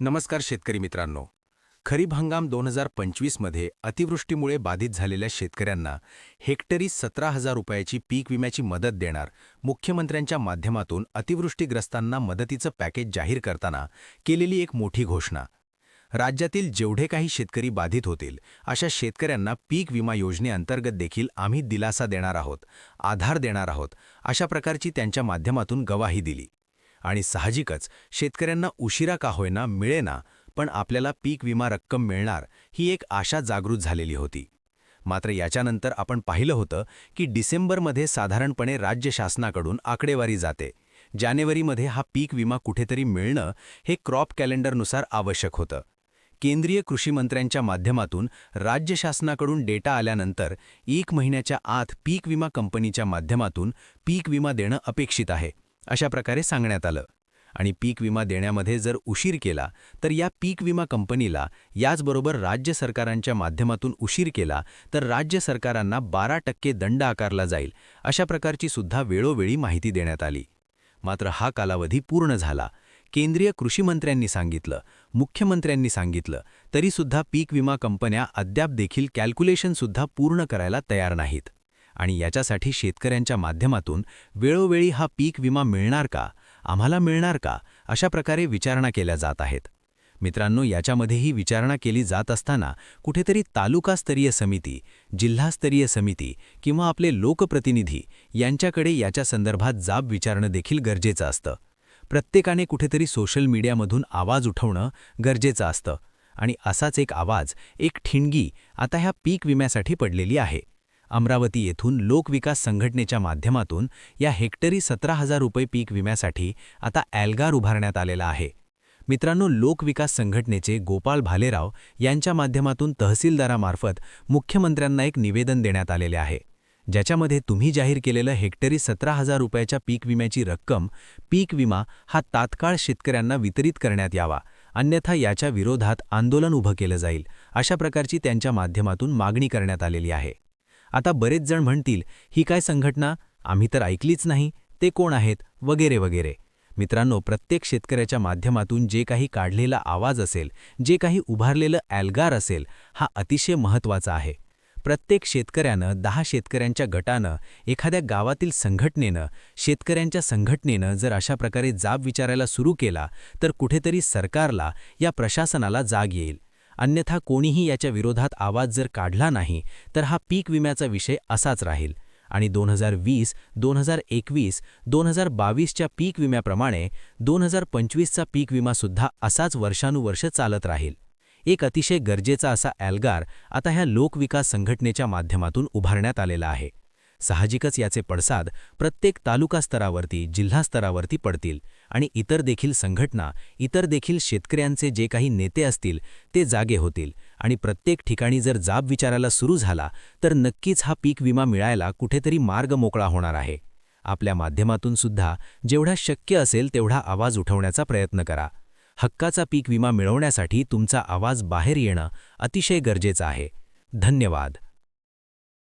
नमस्कार शेतकरी मित्रांनो. खरीप हंगाम दोन हजार पंचवीसमध्ये अतिवृष्टीमुळे बाधित झालेल्या शेतकऱ्यांना हेक्टरी सतरा हजार रुपयाची पीक विम्याची मदत देणार मुख्यमंत्र्यांच्या माध्यमातून अतिवृष्टीग्रस्तांना मदतीचं पॅकेज जाहीर करताना केलेली एक मोठी घोषणा. राज्यातील जेवढे काही शेतकरी बाधित होतील अशा शेतकऱ्यांना पीक विमा योजनेअंतर्गत देखील आम्ही दिलासा देणार आहोत आधार देणार आहोत अशा प्रकारची त्यांच्या माध्यमातून गवाही दिली. आणि साहजिकच शेतकऱ्यांना उशिरा का होईना मिळेना पण आपल्याला पीक विमा रक्कम मिळणार ही एक आशा जागृत झालेली होती. मात्र याच्यानंतर आपण पाहिलं होतं की डिसेंबरमध्ये साधारणपणे राज्य शासनाकडून आकडेवारी जाते. जानेवारीमध्ये हा पीक विमा कुठेतरी मिळणं हे क्रॉप कॅलेंडरनुसार आवश्यक होतं. केंद्रीय कृषी मंत्र्यांच्या माध्यमातून राज्य शासनाकडून डेटा आल्यानंतर एक महिन्याच्या आत पीक विमा कंपनीच्या माध्यमातून पीक विमा देणं अपेक्षित आहे. अशा प्रकारे सांगण्यात आलं. आणि पीक विमा देण्यामध्ये जर उशीर केला तर या पीक विमा कंपनीला याचबरोबर राज्य सरकारांच्या माध्यमातून उशीर केला तर राज्य सरकारांना बारा टक्के दंड आकारला जाईल अशा प्रकारची सुद्धा वेळोवेळी माहिती देण्यात आली. मात्र हा कालावधी पूर्ण झाला. केंद्रीय कृषी मंत्र्यांनी सांगितलं मुख्यमंत्र्यांनी सांगितलं तरीसुद्धा पीक विमा कंपन्या अद्याप देखील कॅल्क्युलेशनसुद्धा पूर्ण करायला तयार नाहीत. आणि याच्यासाठी शेतकऱ्यांच्या माध्यमातून वेळोवेळी हा पीक विमा मिळणार का आम्हाला मिळणार का अशा प्रकारे विचारणा केल्या जात आहेत. मित्रांनो याच्यामध्येही विचारणा केली जात असताना कुठेतरी तालुकास्तरीय समिती जिल्हास्तरीय समिती किंवा आपले लोकप्रतिनिधी यांच्याकडे याच्या संदर्भात जाब विचारणं देखील गरजेचं असतं. प्रत्येकाने कुठेतरी सोशल मीडियामधून आवाज उठवणं गरजेचं असतं. आणि असाच एक आवाज एक ठिणगी आता ह्या पीक विम्यासाठी पडलेली आहे. अमरावती येथून लोकविकास संघटनेच्या माध्यमातून या हेक्टरी सतरा हजार रुपये पीक विम्यासाठी आता ॲल्गार उभारण्यात आलेला आहे. मित्रांनो लोकविकास संघटनेचे गोपाळ भालेराव यांच्या माध्यमातून तहसीलदारामार्फत मुख्यमंत्र्यांना एक निवेदन देण्यात आलेले आहे. ज्याच्यामध्ये तुम्ही जाहीर केलेलं हेक्टरी सतरा हजार रुपयाच्या पीक विम्याची रक्कम पीक विमा हा तात्काळ शेतकऱ्यांना वितरित करण्यात यावा अन्यथा याच्या विरोधात आंदोलन उभं केलं जाईल अशा प्रकारची त्यांच्या माध्यमातून मागणी करण्यात आलेली आहे. आता बरेच जण म्हणतील ही काय संघटना? आम्ही तर ऐकलीच नाही. ते कोण आहेत? वगैरे वगैरे. मित्रांनो प्रत्येक शेतकऱ्याच्या माध्यमातून जे काही काढलेला आवाज असेल जे काही उभारलेलं ॲल्गार असेल हा अतिशय महत्त्वाचा आहे. प्रत्येक शेतकऱ्यानं दहा शेतकऱ्यांच्या गटानं एखाद्या गावातील संघटनेनं शेतकऱ्यांच्या संघटनेनं जर अशा प्रकारे जाब विचारायला सुरू केला तर कुठेतरी सरकारला या प्रशासनाला जाग येईल. अन्यथा कोणीही याच्या विरोधात आवाज जर काढला नाही तर हा पीक विम्याचा विषय असाच राहील. आणि दोन हजार वीस दोन हजार एकवीस दोन हजार बावीसच्या पीक विम्याप्रमाणे दोन हजार पंचवीसचा पीक विमासुद्धा असाच वर्षानुवर्ष चालत राहील. एक अतिशय गरजेचा असा ॲल्गार आता ह्या लोकविकास संघटनेच्या माध्यमातून उभारण्यात आलेला आहे. साहजिकच याचे पडसाद प्रत्येक तालुका स्तरावरती जिल्हा स्तरावरती पडतील आणि इतर देखील संघटना इतर देखील शेतकऱ्यांचे जे काही नेते असतील ते जागे होतील. आणि प्रत्येक ठिकाणी जर जाब विचारायला सुरू झाला तर नक्कीच हा पीक विमा मिळायला कुठेतरी मार्ग मोकळा होणार आहे. आपल्या माध्यमातून सुद्धा जेवढा शक्य असेल तेवढा आवाज उठवण्याचा प्रयत्न करा. हक्काचा पीक विमा मिळवण्यासाठी तुमचा आवाज बाहेर येणं अतिशय गरजेचं आहे. धन्यवाद.